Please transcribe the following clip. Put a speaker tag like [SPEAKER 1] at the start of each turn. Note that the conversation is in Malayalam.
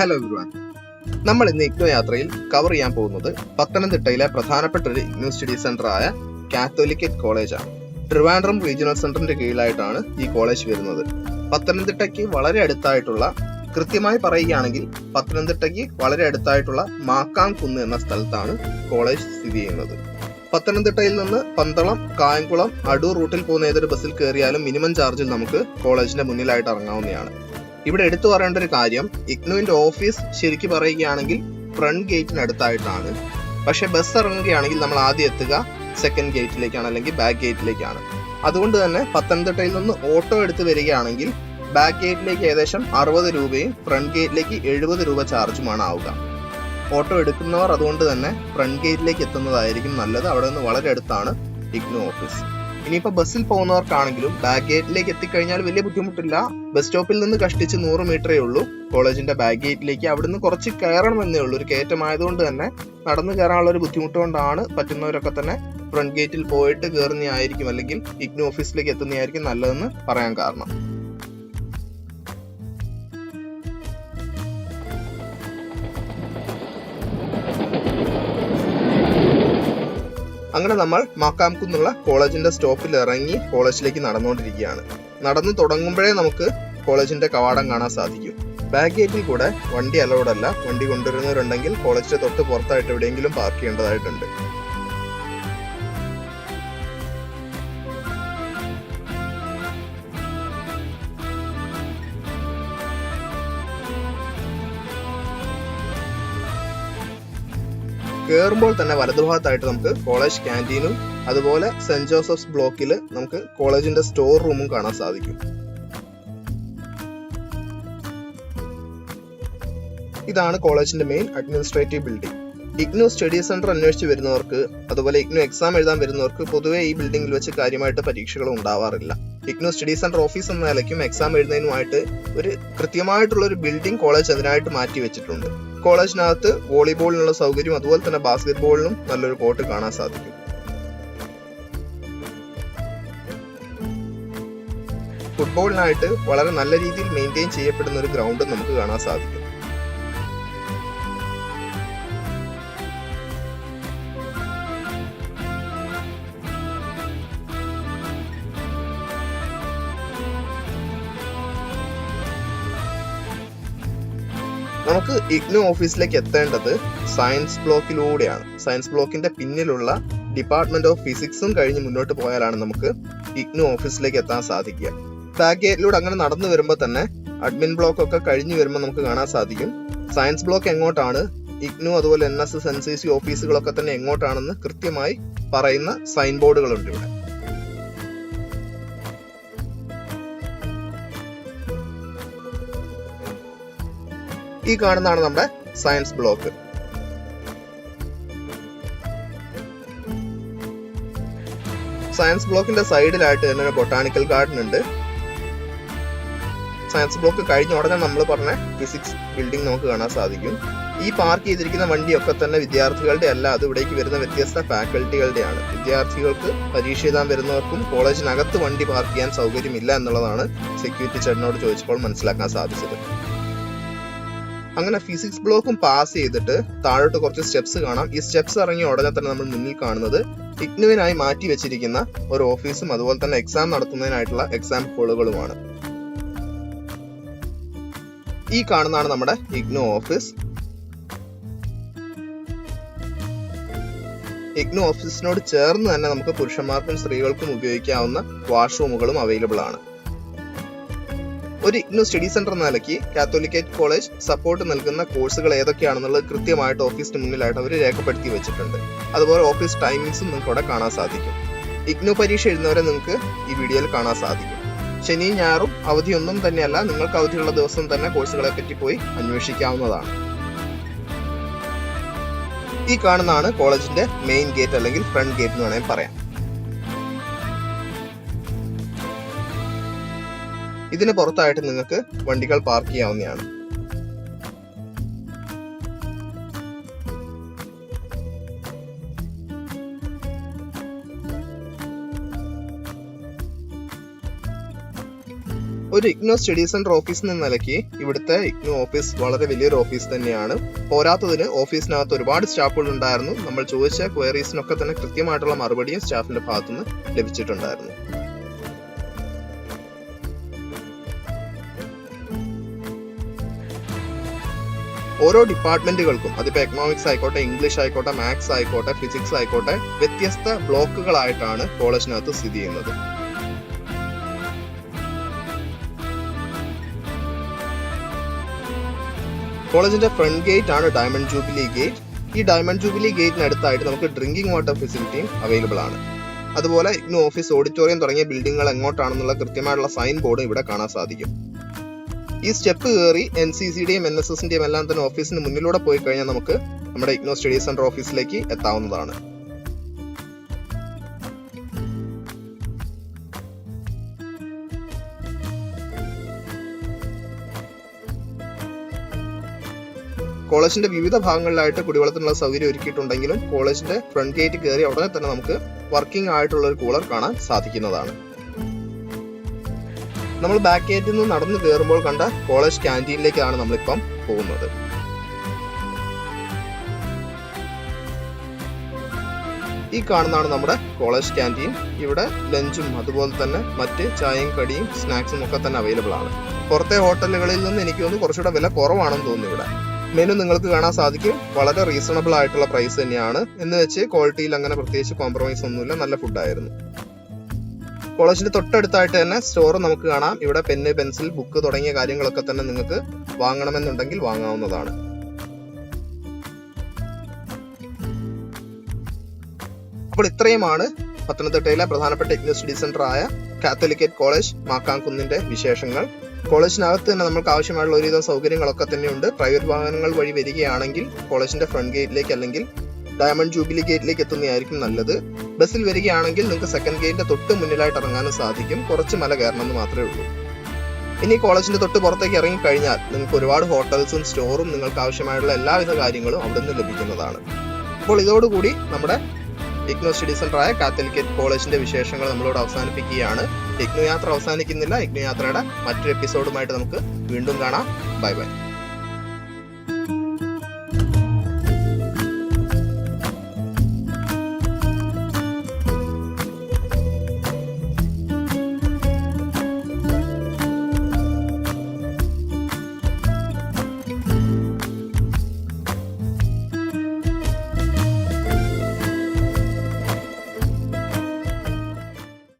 [SPEAKER 1] ഹലോ എവ്രിവൺ നമ്മൾ ഇന്ന് ഇഗ്നോ യാത്രയിൽ കവർ ചെയ്യാൻ പോകുന്നത് പത്തനംതിട്ടയിലെ പ്രധാനപ്പെട്ട ഒരു ഇഗ്നോ സ്റ്റഡി ആയ കാത്തോലിക്കറ്റ് കോളേജാണ് ട്രിവാൻഡ്രം റീജിയണൽ സെന്ററിന്റെ കീഴിലായിട്ടാണ് ഈ കോളേജ് വരുന്നത്. പത്തനംതിട്ടയ്ക്ക് വളരെ അടുത്തായിട്ടുള്ള കൃത്യമായി പറയുകയാണെങ്കിൽ പത്തനംതിട്ടയ്ക്ക് വളരെ അടുത്തായിട്ടുള്ള മാക്കാം കുന്ന് എന്ന സ്ഥലത്താണ് കോളേജ് സ്ഥിതി ചെയ്യുന്നത്. പത്തനംതിട്ടയിൽ നിന്ന് പന്തളം കായംകുളം അടൂർ റൂട്ടിൽ പോകുന്ന ഏതൊരു ബസ്സിൽ കയറിയാലും മിനിമം ചാർജിൽ നമുക്ക് കോളേജിന്റെ മുന്നിലായിട്ട് ഇറങ്ങാവുന്നതാണ്. ഇവിടെ എടുത്തു പറയേണ്ട ഒരു കാര്യം ഇഗ്നുവിന്റെ ഓഫീസ് ശരിക്ക് പറയുകയാണെങ്കിൽ ഫ്രണ്ട് ഗേറ്റിനടുത്തായിട്ടാണ് പക്ഷെ ബസ് ഇറങ്ങുകയാണെങ്കിൽ നമ്മൾ ആദ്യം എത്തുക സെക്കൻഡ് ഗേറ്റിലേക്കാണ് അല്ലെങ്കിൽ ബാക്ക് ഗേറ്റിലേക്കാണ് അതുകൊണ്ട് തന്നെ പത്തനംതിട്ടയിൽ നിന്ന് ഓട്ടോ എടുത്ത് വരികയാണെങ്കിൽ ബാക്ക് ഗേറ്റിലേക്ക് ഏകദേശം അറുപത് രൂപയും ഫ്രണ്ട് ഗേറ്റിലേക്ക് എഴുപത് രൂപ ചാർജുമാണ് ആവുക. ഓട്ടോ എടുക്കുന്നവർ അതുകൊണ്ട് തന്നെ ഫ്രണ്ട് ഗേറ്റിലേക്ക് എത്തുന്നതായിരിക്കും നല്ലത്. അവിടെ നിന്ന് വളരെ അടുത്താണ് ഇഗ്നു ഓഫീസ് ഇനിയിപ്പോ ബസ്സിൽ പോകുന്നവർക്കാണെങ്കിലും ബാക്ക് ഗേറ്റിലേക്ക് എത്തിക്കഴിഞ്ഞാൽ വലിയ ബുദ്ധിമുട്ടില്ല. ബസ് സ്റ്റോപ്പിൽ നിന്ന് കഷ്ടിച്ച് നൂറ് മീറ്ററേ ഉള്ളൂ. കോളേജിന്റെ ബാക്ക് ഗേറ്റിലേക്ക് അവിടുന്ന് കുറച്ച് കയറണമെന്നേ ഉള്ളൂ. ഒരു കയറ്റമായതുകൊണ്ട് തന്നെ നടന്നു കയറാനുള്ള ഒരു ബുദ്ധിമുട്ട് കൊണ്ടാണ് പറ്റുന്നവരൊക്കെ തന്നെ ഫ്രണ്ട് ഗേറ്റിൽ പോയിട്ട് കയറുന്നതായിരിക്കും അല്ലെങ്കിൽ ഇഗ്നോ ഓഫീസിലേക്ക് എത്തുന്നതായിരിക്കും നല്ലതെന്ന് പറയാൻ കാരണം. അങ്ങനെ നമ്മൾ മാക്കാംകുന്നുള്ള കോളേജിന്റെ സ്റ്റോപ്പിൽ ഇറങ്ങി കോളേജിലേക്ക് നടന്നുകൊണ്ടിരിക്കുകയാണ്. നടന്നു തുടങ്ങുമ്പോഴേ നമുക്ക് കോളേജിന്റെ കവാടം കാണാൻ സാധിക്കും. ബാക്ക് ഗേറ്റിൽ കൂടെ വണ്ടി അലോഡല്ല. വണ്ടി കൊണ്ടുവരുന്നവരുണ്ടെങ്കിൽ കോളേജിന്റെ തൊട്ട് പുറത്തായിട്ട് എവിടെയെങ്കിലും പാർക്ക് ചെയ്യേണ്ടതായിട്ടുണ്ട്. കയറുമ്പോൾ തന്നെ വലതുഭാഗത്തായിട്ട് നമുക്ക് കോളേജ് ക്യാന്റീനും അതുപോലെ സെന്റ് ജോസഫ്സ് ബ്ലോക്കിൽ നമുക്ക് കോളേജിന്റെ സ്റ്റോർ റൂമും കാണാൻ സാധിക്കും. ഇതാണ് കോളേജിന്റെ main administrative building IGNOU study centre അന്വേഷിച്ച് വരുന്നവർക്ക് അതുപോലെ ഇഗ്നു എക്സാം എഴുതാൻ വരുന്നവർക്ക് പൊതുവേ ഈ ബിൽഡിംഗിൽ വെച്ച് കാര്യമായിട്ട് പരീക്ഷകൾ ഉണ്ടാവാറില്ല. ഇഗ്നു സ്റ്റഡി സെന്റർ ഓഫീസ് എന്ന നിലയ്ക്കും എക്സാം എഴുതുന്നതിനുമായിട്ട് ഒരു കൃത്യമായിട്ടുള്ള ഒരു ബിൽഡിംഗ് കോളേജ് അതിനായിട്ട് മാറ്റി വെച്ചിട്ടുണ്ട്. കോളേജിനകത്ത് വോളിബോളിനുള്ള സൗകര്യം അതുപോലെ തന്നെ ബാസ്കറ്റ് ബോളിനും നല്ലൊരു കോർട്ട് കാണാൻ സാധിക്കും. ഫുട്ബോളിനായിട്ട് വളരെ നല്ല രീതിയിൽ മെയിന്റെയിൻ ചെയ്യപ്പെടുന്ന ഒരു ഗ്രൗണ്ട് നമുക്ക് കാണാൻ സാധിക്കും. നമുക്ക് ഇഗ്നു ഓഫീസിലേക്ക് എത്തേണ്ടത് സയൻസ് ബ്ലോക്കിലൂടെയാണ് സയൻസ് ബ്ലോക്കിന്റെ പിന്നിലുള്ള ഡിപ്പാർട്ട്മെന്റ് ഓഫ് ഫിസിക്സും കഴിഞ്ഞ് മുന്നോട്ട് പോയാലാണ് നമുക്ക് ഇഗ്നു ഓഫീസിലേക്ക് എത്താൻ സാധിക്കുക. ബാക്ക് ഗേറ്റിലൂടെ അങ്ങനെ നടന്നു വരുമ്പോൾ തന്നെ അഡ്മിൻ ബ്ലോക്ക് ഒക്കെ കഴിഞ്ഞു വരുമ്പോൾ നമുക്ക് കാണാൻ സാധിക്കും. സയൻസ് ബ്ലോക്ക് എങ്ങോട്ടാണ്? ഇഗ്നു അതുപോലെ N S S N C C ഓഫീസുകളൊക്കെ തന്നെ എങ്ങോട്ടാണെന്ന് കൃത്യമായി പറയുന്ന സൈൻ ബോർഡുകളുണ്ട് ഇവിടെ. ഈ കാണുന്നതാണ് നമ്മുടെ സയൻസ് ബ്ലോക്ക്. സയൻസ് ബ്ലോക്കിന്റെ സൈഡിലായിട്ട് തന്നെ ഒരു ബൊട്ടാണിക്കൽ ഗാർഡൻ ഉണ്ട്. സയൻസ് ബ്ലോക്ക് കഴിഞ്ഞ ഉടനെ നമ്മൾ പറഞ്ഞ ഫിസിക്സ് ബിൽഡിംഗ് നമുക്ക് കാണാൻ സാധിക്കും. ഈ പാർക്ക് ചെയ്തിരിക്കുന്ന വണ്ടിയൊക്കെ തന്നെ വിദ്യാർത്ഥികളുടെ അല്ല അത് ഇവിടേക്ക് വരുന്ന വ്യത്യസ്ത ഫാക്കൽറ്റികളുടെയാണ്. വിദ്യാർത്ഥികൾക്ക് പരീക്ഷ എഴുതാൻ വരുന്നവർക്കും കോളേജിനകത്ത് വണ്ടി പാർക്ക് ചെയ്യാൻ സൗകര്യമില്ല എന്നുള്ളതാണ് സെക്യൂരിറ്റി ചേട്ടനോട് ചോദിച്ചപ്പോൾ മനസ്സിലാക്കാൻ സാധിച്ചത്. അങ്ങനെ ഫിസിക്സ് ബ്ലോക്കും പാസ് ചെയ്തിട്ട് താഴോട്ട് കുറച്ച് സ്റ്റെപ്സ് കാണാം. ഈ സ്റ്റെപ്സ് ഇറങ്ങിയ ഉടനെ തന്നെ നമ്മൾ മുന്നിൽ കാണുന്നത് ഇഗ്നുവിനായി മാറ്റി വെച്ചിരിക്കുന്ന ഒരു ഓഫീസും അതുപോലെ തന്നെ എക്സാം നടത്തുന്നതിനായിട്ടുള്ള എക്സാം ഹോളുകളുമാണ് ഈ കാണുന്നതാണ് നമ്മുടെ ഇഗ്നു ഓഫീസ് ഇഗ്നു ഓഫീസിനോട് ചേർന്ന് തന്നെ നമുക്ക് പുരുഷന്മാർക്കും സ്ത്രീകൾക്കും ഉപയോഗിക്കാവുന്ന വാഷ്റൂമുകളും അവൈലബിൾ ആണ്. ഒരു ഇഗ്നു സ്റ്റഡി സെന്റർ എന്ന നിലയ്ക്ക് കാത്തോലിക്കേറ്റ് കോളേജ് സപ്പോർട്ട് നൽകുന്ന കോഴ്സുകൾ ഏതൊക്കെയാണെന്നുള്ളത് കൃത്യമായിട്ട് ഓഫീസിന് മുന്നിലായിട്ട് അവർ രേഖപ്പെടുത്തി വെച്ചിട്ടുണ്ട്. അതുപോലെ ഓഫീസ് ടൈമിങ്സും നിങ്ങൾക്ക് അവിടെ കാണാൻ സാധിക്കും. ഇഗ്നു പരീക്ഷ എഴുതുന്നവരെ നിങ്ങൾക്ക് ഈ വീഡിയോയിൽ കാണാൻ സാധിക്കും. ശനിയും ഞായറും അവധിയൊന്നും തന്നെയല്ല നിങ്ങൾക്ക് അവധിയുള്ള ദിവസം തന്നെ കോഴ്സുകളെ പറ്റി പോയി അന്വേഷിക്കാവുന്നതാണ്. ഈ കാണുന്നതാണ് കോളേജിന്റെ മെയിൻ ഗേറ്റ് അല്ലെങ്കിൽ ഫ്രണ്ട് ഗേറ്റ് എന്ന് വേണമെങ്കിൽ പറയാം. ഇതിന് പുറത്തായിട്ട് നിങ്ങൾക്ക് വണ്ടികൾ പാർക്ക് ചെയ്യാവുന്നതാണ്. ഒരു ഇഗ്നോ സ്റ്റഡി സെന്റർ ഓഫീസ് എന്ന നിലയ്ക്ക് ഇവിടുത്തെ ഇഗ്നോ ഓഫീസ് വളരെ വലിയൊരു ഓഫീസ് തന്നെയാണ്. പോരാത്തതിന് ഓഫീസിനകത്ത് ഒരുപാട് സ്റ്റാഫുകൾ ഉണ്ടായിരുന്നു നമ്മൾ ചോദിച്ച ക്വയറീസിനൊക്കെ തന്നെ കൃത്യമായിട്ടുള്ള മറുപടിയും സ്റ്റാഫിന്റെ ഭാഗത്തുനിന്ന് ലഭിച്ചിട്ടുണ്ടായിരുന്നു. ഓരോ ഡിപ്പാർട്ട്മെന്റുകൾക്കും അതിപ്പോ എക്കണോമിക്സ് ആയിക്കോട്ടെ ഇംഗ്ലീഷ് ആയിക്കോട്ടെ മാത്സ് ആയിക്കോട്ടെ ഫിസിക്സ് ആയിക്കോട്ടെ വ്യത്യസ്ത ബ്ലോക്കുകളായിട്ടാണ് കോളേജിനകത്ത് സ്ഥിതി ചെയ്യുന്നത്. കോളേജിന്റെ ഫ്രണ്ട് ഗേറ്റ് ആണ് ഡയമണ്ട് ജൂബിലി ഗേറ്റ് ഈ ഡയമണ്ട് ജൂബിലി ഗേറ്റിനടുത്തായിട്ട് നമുക്ക് ഡ്രിങ്കിംഗ് വാട്ടർ ഫെസിലിറ്റിയും അവൈലബിൾ ആണ്. അതുപോലെ ഇന്ന് ഓഫീസ് ഓഡിറ്റോറിയം തുടങ്ങിയ ബിൽഡിങ്ങുകൾ എങ്ങോട്ടാണെന്നുള്ള കൃത്യമായിട്ടുള്ള സൈൻ ബോർഡും ഇവിടെ കാണാൻ സാധിക്കും. ഈ സ്റ്റെപ്പ് കയറി എൻ സി സിയുടെയും എൻ എസ് എസിന്റെയും എല്ലാം തന്നെ ഓഫീസിന് മുന്നിലൂടെ പോയി കഴിഞ്ഞാൽ നമുക്ക് നമ്മുടെ ഇഗ്നോ സ്റ്റഡീസ് സെന്റർ ഓഫീസിലേക്ക് എത്താവുന്നതാണ്. കോളേജിന്റെ വിവിധ ഭാഗങ്ങളിലായിട്ട് കുടിവെള്ളത്തിനുള്ള സൗകര്യം ഒരുക്കിയിട്ടുണ്ടെങ്കിലും കോളേജിന്റെ ഫ്രണ്ട് ഗേറ്റ് കയറി ഉടനെ തന്നെ നമുക്ക് വർക്കിംഗ് ആയിട്ടുള്ള ഒരു കൂളർ കാണാൻ സാധിക്കുന്നതാണ്. നമ്മൾ ബാക്ക് ഗേറ്റിൽ നിന്ന് നടന്നു കയറുമ്പോൾ കണ്ട കോളേജ് ക്യാന്റീനിലേക്കാണ് നമ്മളിപ്പം പോകുന്നത്. ഈ കാണുന്നതാണ് നമ്മുടെ കോളേജ് ക്യാന്റീൻ ഇവിടെ ലഞ്ചും അതുപോലെ തന്നെ മറ്റ് ചായയും കടിയും സ്നാക്സും ഒക്കെ തന്നെ അവൈലബിൾ ആണ്. പുറത്തെ ഹോട്ടലുകളിൽ നിന്ന് എനിക്ക് തോന്നുന്നു കുറച്ചുകൂടെ വില കുറവാണെന്ന് തോന്നുന്നു ഇവിടെ. മെനു നിങ്ങൾക്ക് കാണാൻ സാധിക്കും. വളരെ റീസണബിൾ ആയിട്ടുള്ള പ്രൈസ് തന്നെയാണ്. എന്ന് വെച്ച് ക്വാളിറ്റിയിൽ അങ്ങനെ പ്രത്യേകിച്ച് കോംപ്രമൈസ് ഒന്നുമില്ല. നല്ല ഫുഡായിരുന്നു കോളേജിന്റെ തൊട്ടടുത്തായിട്ട് തന്നെ സ്റ്റോർ നമുക്ക് കാണാം. ഇവിടെ പെന്ന് പെൻസിൽ ബുക്ക് തുടങ്ങിയ കാര്യങ്ങളൊക്കെ തന്നെ നിങ്ങൾക്ക് വാങ്ങണമെന്നുണ്ടെങ്കിൽ വാങ്ങാവുന്നതാണ്. അപ്പോൾ ഇത്രയുമാണ് പത്തനംതിട്ടയിലെ പ്രധാനപ്പെട്ട ഇഗ്നോ സ്റ്റഡി സെന്റർ ആയ കാത്തലിക്കേറ്റ് കോളേജ് മാക്കാംകുന്നിന്റെ വിശേഷങ്ങൾ. കോളേജിനകത്ത് തന്നെ നമുക്ക് ആവശ്യമായുള്ള ഒരുവിധം സൗകര്യങ്ങളൊക്കെ തന്നെയുണ്ട്. പ്രൈവറ്റ് വാഹനങ്ങൾ വഴി വരികയാണെങ്കിൽ കോളേജിന്റെ ഫ്രണ്ട് ഗേറ്റിലേക്ക് അല്ലെങ്കിൽ ഡയമണ്ട് ജൂബിലി ഗേറ്റിലേക്ക് എത്തുന്നതായിരിക്കും നല്ലത്. ബസ്സിൽ വരികയാണെങ്കിൽ നിങ്ങൾക്ക് സെക്കൻഡ് ഗേറ്റിന്റെ തൊട്ട് മുന്നിലായിട്ട് ഇറങ്ങാനും സാധിക്കും. കുറച്ച് മല കയറണമെന്ന് മാത്രമേ ഉള്ളൂ. ഇനി കോളേജിന്റെ തൊട്ട് പുറത്തേക്ക് ഇറങ്ങി കഴിഞ്ഞാൽ നിങ്ങൾക്ക് ഒരുപാട് ഹോട്ടൽസും സ്റ്റോറും നിങ്ങൾക്ക് ആവശ്യമായുള്ള എല്ലാവിധ കാര്യങ്ങളും അവിടെ നിന്ന് ലഭിക്കുന്നതാണ്. അപ്പോൾ ഇതോടുകൂടി നമ്മുടെ ഇഗ്നോ സ്റ്റഡി സെന്ററായ കാത്തലിക്കറ്റ് കോളേജിന്റെ വിശേഷങ്ങൾ നമ്മളോട് അവസാനിപ്പിക്കുകയാണ്. ഇഗ്നോ യാത്ര അവസാനിക്കുന്നില്ല. ഇഗ്നോ യാത്രയുടെ മറ്റൊരു എപ്പിസോഡുമായിട്ട് നമുക്ക് വീണ്ടും കാണാം. Bye bye.